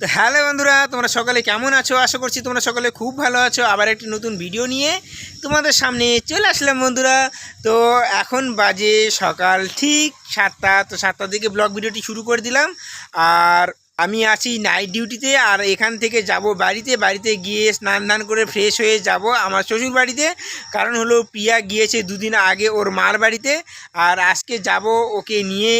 তো হ্যালো বন্ধুরা, তোমরা সকালে কেমন আছো? আশা করছি তোমরা সকালে খুব ভালো আছো। আবার একটি নতুন ভিডিও নিয়ে তোমাদের সামনে চলে আসলাম বন্ধুরা। তো এখন বাজে সকাল ঠিক সাতটা, তো সাতটার দিকে ব্লগ ভিডিওটি শুরু করে দিলাম। আর আমি আছি নাইট ডিউটিতে আর এখান থেকে যাব বাড়িতে। বাড়িতে গিয়ে স্নান ধান করে ফ্রেশ হয়ে যাব আমার শ্বশুর বাড়িতে। কারণ হলো প্রিয়া গিয়েছে দুদিন আগে ওর মার বাড়িতে। আর আজকে যাব, ওকে নিয়ে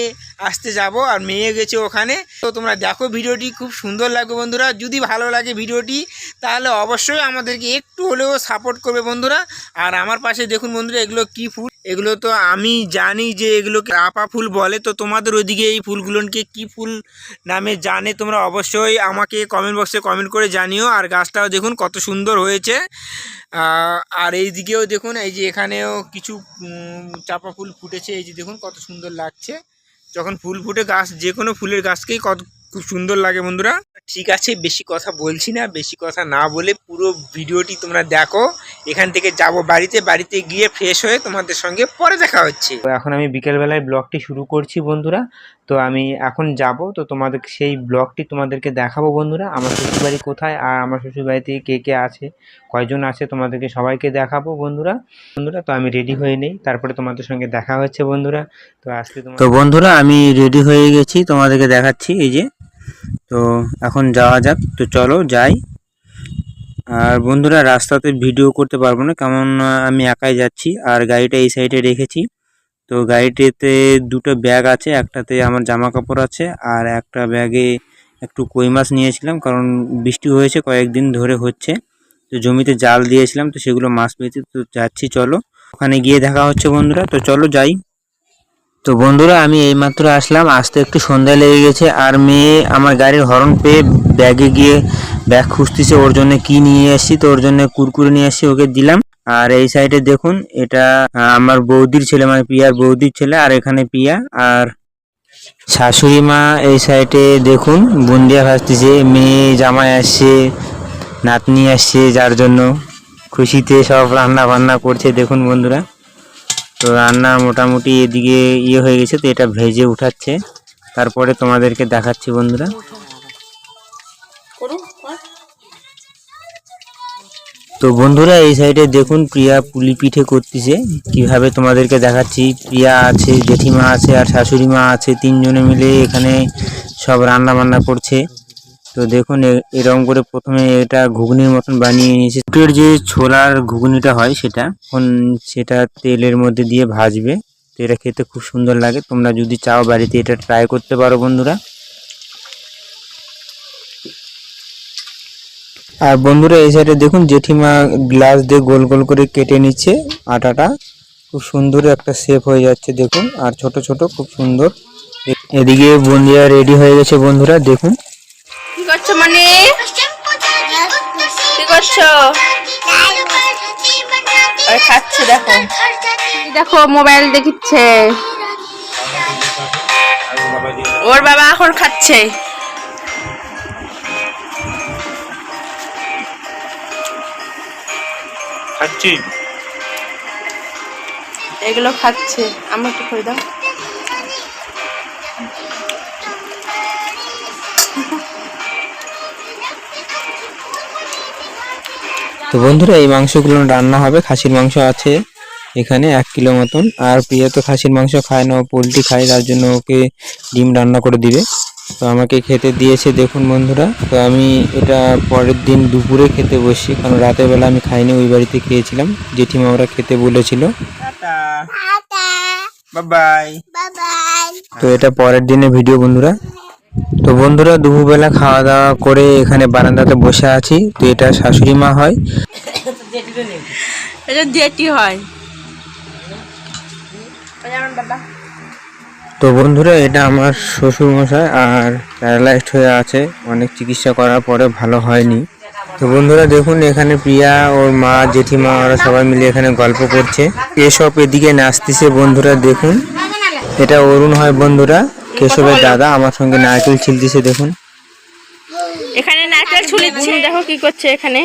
আসতে যাব আর মেয়ে গেছে ওখানে। তো তোমরা দেখো ভিডিওটি, খুব সুন্দর লাগবে বন্ধুরা। যদি ভালো লাগে ভিডিওটি, তাহলে অবশ্যই আমাদেরকে একটু হলেও সাপোর্ট করবে বন্ধুরা। আর আমার পাশে দেখুন বন্ধুরা, এগুলো কি ফুল? এগুলো তো আমি জানি যে এগুলোকে আপা ফুল বলে, তো তোমাদের ওইদিকে এই ফুলগুলোকে কি ফুল নামে জানে তোমরা অবশ্যই আমাকে কমেন্ট বক্সে কমেন্ট করে জানিও, আর গাছটাও দেখুন কত সুন্দর হয়েছে। আর এই দিকেও দেখুন, এই যে এখানেও কিছু চাপা ফুল ফুটেছে, এই যে দেখুন কত সুন্দর লাগছে। যখন ফুল ফুটে, গাছ যে কোনো ফুলের গাছকেই কত, খুব সুন্দর লাগে বন্ধুরা। ঠিক আছে বেশি কথা বলছি না বেশি কথা না বলে পুরো ভিডিওটি তোমরা দেখো। এখান থেকে যাব বাড়িতে বাড়িতে গিয়ে ফ্রেশ হয়ে তোমাদের সঙ্গে পরে দেখা হচ্ছে। তো এখন আমি বিকেলবেলায় ব্লগটি শুরু করছি বন্ধুরা। তো আমি এখন যাব তো তোমাদের সেই ব্লগটি তোমাদেরকে দেখাবো বন্ধুরা। আমার শ্বশুরবাড়ি কোথায় আর আমার শ্বশুরবাড়িতে কে কে আছে? কয়জন আছে তোমাদেরকে সবাইকে দেখাবো বন্ধুরা। বন্ধুরা তো আমি রেডি হয়ে নেই তারপরে তোমাদের সঙ্গে দেখা হচ্ছে বন্ধুরা। তো আজকে তো বন্ধুরা আমি রেডি হয়ে গেছি তোমাদেরকে দেখাচ্ছি এই যে। তো এখন যাওয়া যাক। তো চলো যাই। আর বন্ধুরা রাস্তাতে ভিডিও করতে পারব না আহ, আমি একাই যাচ্ছি আর গাড়িটা এই সাইডে রেখেছি। তো গাড়িটিতে দুটো ব্যাগ আছে একটাতে আমার জামা কাপড় আছে আর একটা ব্যাগে একটু কই মাছ নিয়েছিলাম কারণ বৃষ্টি হয়েছে কয়েকদিন ধরে হচ্ছে। তো জমিতে জাল দিয়েছিলাম তো সেগুলো মাছ পেয়েছি তো যাচ্ছি চলো। ওখানে গিয়ে দেখা হচ্ছে বন্ধুরা তো চলো যাই। তো বন্ধুরা, আমি এইমাত্র আসলাম। আসতে একটু সন্ধ্যা লেগে গেছে। আর মেয়ে আমার গাড়ির হর্ন পেয়ে ব্যাগে গিয়ে ব্যাগ খুঁজতেছে, ওর জন্য কি নিয়ে এসেছি তো ওর জন্য কুরকুরে নিয়ে এসেছি ওকে দিলাম। আর এই সাইডে দেখুন, এটা আমার বৌদির ছেলে মানে পিয়ার বৌদির ছেলে, আর এখানে পিয়া। আর শাশুড়ি মা এই সাইডে দেখুন, বুন্দিয়া ভাসতেছে, মেয়ে জামাই আসছে, নাতনি আসছে, যার জন্য খুশিতে সব রান্না বান্না করছে। দেখুন বন্ধুরা। তো রান্না মোটামুটি এদিকে ইয়ে হয়ে গেছে তো এটা ভেজে উঠাচ্ছে। তারপরে তোমাদেরকে দেখাচ্ছি বন্ধুরা। তো বন্ধুরা এই সাইডে দেখুন প্রিয়া পুলি পিঠে করতেছে। কীভাবে তোমাদেরকে দেখাচ্ছি প্রিয়া আছে জেঠিমা আছে আর শাশুড়ি মা আছে তিনজনে মিলে এখানে সব রান্না বান্না করছে। তো দেখুন এরকম করে প্রথমে এটা ঘুগনির মতন বানিয়ে নিয়েছে। বুটের যে ছোলার ঘুগনিটা হয় সেটা, এখন সেটা তেলের মধ্যে দিয়ে ভাজবে। তো এটা খেতে খুব সুন্দর লাগে। তোমরা যদি চাও বাড়িতে এটা ট্রাই করতে পারো বন্ধুরা। আর বন্ধুরা, এই সাইডে দেখুন, জেঠিমা গ্লাস দিয়ে গোল গোল করে কেটে নিচ্ছে আটাটা। খুব সুন্দর একটা শেপ হয়ে যাচ্ছে, দেখুন। আর ছোট ছোট, খুব সুন্দর। এদিকে বন্দিয়া রেডি হয়ে গেছে বন্ধুরা, দেখুন। করছ মানে? কি করছ? খাচ্ছে দেখো। দেখো মোবাইল দেখিচ্ছে। ওর বাবা এখন খাচ্ছে। খাচ্ছি। এগুলো খাচ্ছে। আমার একটু করে দাও। তো বন্ধুরা এই মাংসগুলো রান্না হবে। খাসির মাংস আছে এখানে এক কিলো মতন। আর প্রিয়া তো খাসির মাংস খায় না পোলট্রি খায় তার জন্য ওকে ডিম রান্না করে দিবে। তো আমাকে খেতে দিয়েছে দেখুন বন্ধুরা। তো আমি এটা পরের দিন দুপুরে খেতে বসি কারণ রাতের বেলা আমি খাইনি ওই বাড়িতে খেয়েছিলাম। জেঠিমা ওরা খেতে বলেছিল। বাই। তো এটা পরের দিনের ভিডিও বন্ধুরা। তো বন্ধুরা দুপুরবেলা খাওয়া দাওয়া করে এখানে বারান্দাতে বসে আছি। তো এটা শাশুড়ি মা হয়। এটা জেটি হয়। তো বন্ধুরা এটা আমার শ্বশুর মশাই আর প্যারালাইজড হয়ে আছে। অনেক চিকিৎসা করার পরে ভালো হয়নি। তো বন্ধুরা দেখুন এখানে প্রিয়া ওর মা জেঠিমা ওরা সবাই মিলে এখানে গল্প করছে। এসব এদিকে নাচতেছে বন্ধুরা দেখুন। এটা অরুণ হয় বন্ধুরা। কেশবের দাদা আমার সঙ্গে নারকেল ছিলতেছে দেখুন। এখানে নারকেল ছুলিচ্ছে দেখো কি করছে এখানে।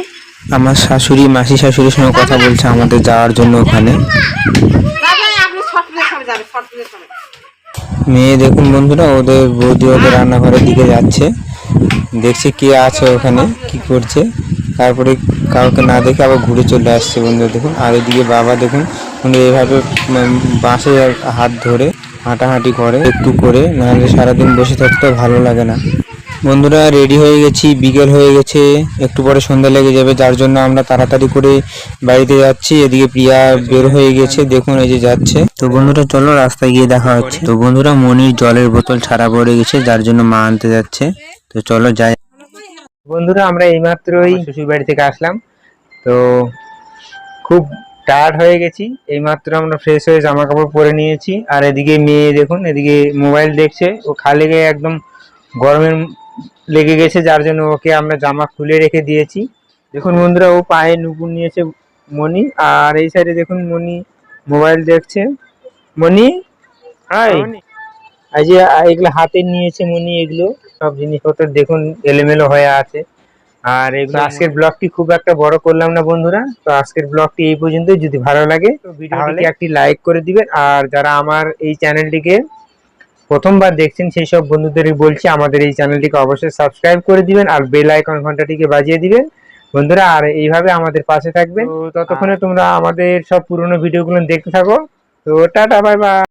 আমার শাশুড়ি মাসি শাশুড়ির সঙ্গে কথা বলছে আমাদের যাওয়ার জন্য ওখানে। মেয়ে দেখুন বন্ধুরা ওদের বৌদি ওদের রান্নাঘরের দিকে যাচ্ছে। দেখছে কে আছে ওখানে কি করছে। তারপরে কাউকে না দেখে আবার ঘুরে চলে আসছে বন্ধুরা দেখুন। আর এদিকে বাবা দেখুন উনি এইভাবে উম, বাঁশে হাত ধরে হাঁটাহাঁটি করে একটু করে নাহলে সারাদিন বসে থাকতে ভালো লাগে না। বন্ধুরা রেডি হয়ে গেছি বিকেল হয়ে গেছে একটু পরে সন্ধ্যা লেগে যাবে যার জন্য আমরা তাড়াতাড়ি করে বাড়িতে যাচ্ছি এদিকে প্রিয়া বের হয়ে গেছে দেখুন এই যে যাচ্ছে। তো বন্ধুরা চলো রাস্তায় গিয়ে দেখা হচ্ছে। তো বন্ধুরা মনির জলের বোতল ছাড়া পড়ে গেছে যার জন্য মা আনতে যাচ্ছে। তো চলো যাই। বন্ধুরা আমরা এইমাত্রই শ্বশুর বাড়ি থেকে আসলাম। তো খুব টায়ার্ড হয়ে গেছি। এইমাত্র আমরা ফ্রেশ হয়ে জামা কাপড় পরে নিয়েছি। আর এদিকে মেয়ে দেখুন এদিকে মোবাইল দেখছে। ও খালি গায়ে একদম গরমের লেগে গেছে যার জন্য ওকে আমরা জামা খুলে রেখে দিয়েছি। দেখুন বন্ধুরা ও পায়ে নুপুর নিয়েছে মনি আর এই সাইডে দেখুন মনি মোবাইল দেখছে। মনি হাই এই যে এগুলো হাতে নিয়েছে মনি এগুলো। সব জিনিসপত্র দেখুন এলোমেলো হয়ে আছে। আর এগুলো আজকের ব্লগটি খুব একটা বড় করলাম না বন্ধুরা। তো আজকের ব্লগটি এই পর্যন্ত যদি ভালো লাগে তো ভিডিওটিকে একটি লাইক করে দিবেন। আর যারা আমার এই চ্যানেলটিকে প্রথমবার দেখছেন সেই সব বন্ধুদেরই বলছি আমাদের এই চ্যানেলটিকে অবশ্যই সাবস্ক্রাইব করে দিবেন আর বেল আইকন ঘন্টাটিকে বাজিয়ে দিবেন। বন্ধুরা আর এইভাবে আমাদের পাশে থাকবেন। তো ততক্ষণে তোমরা আমাদের সব পুরনো ভিডিওগুলো দেখতে থাকো। তো টাটা বাই বাই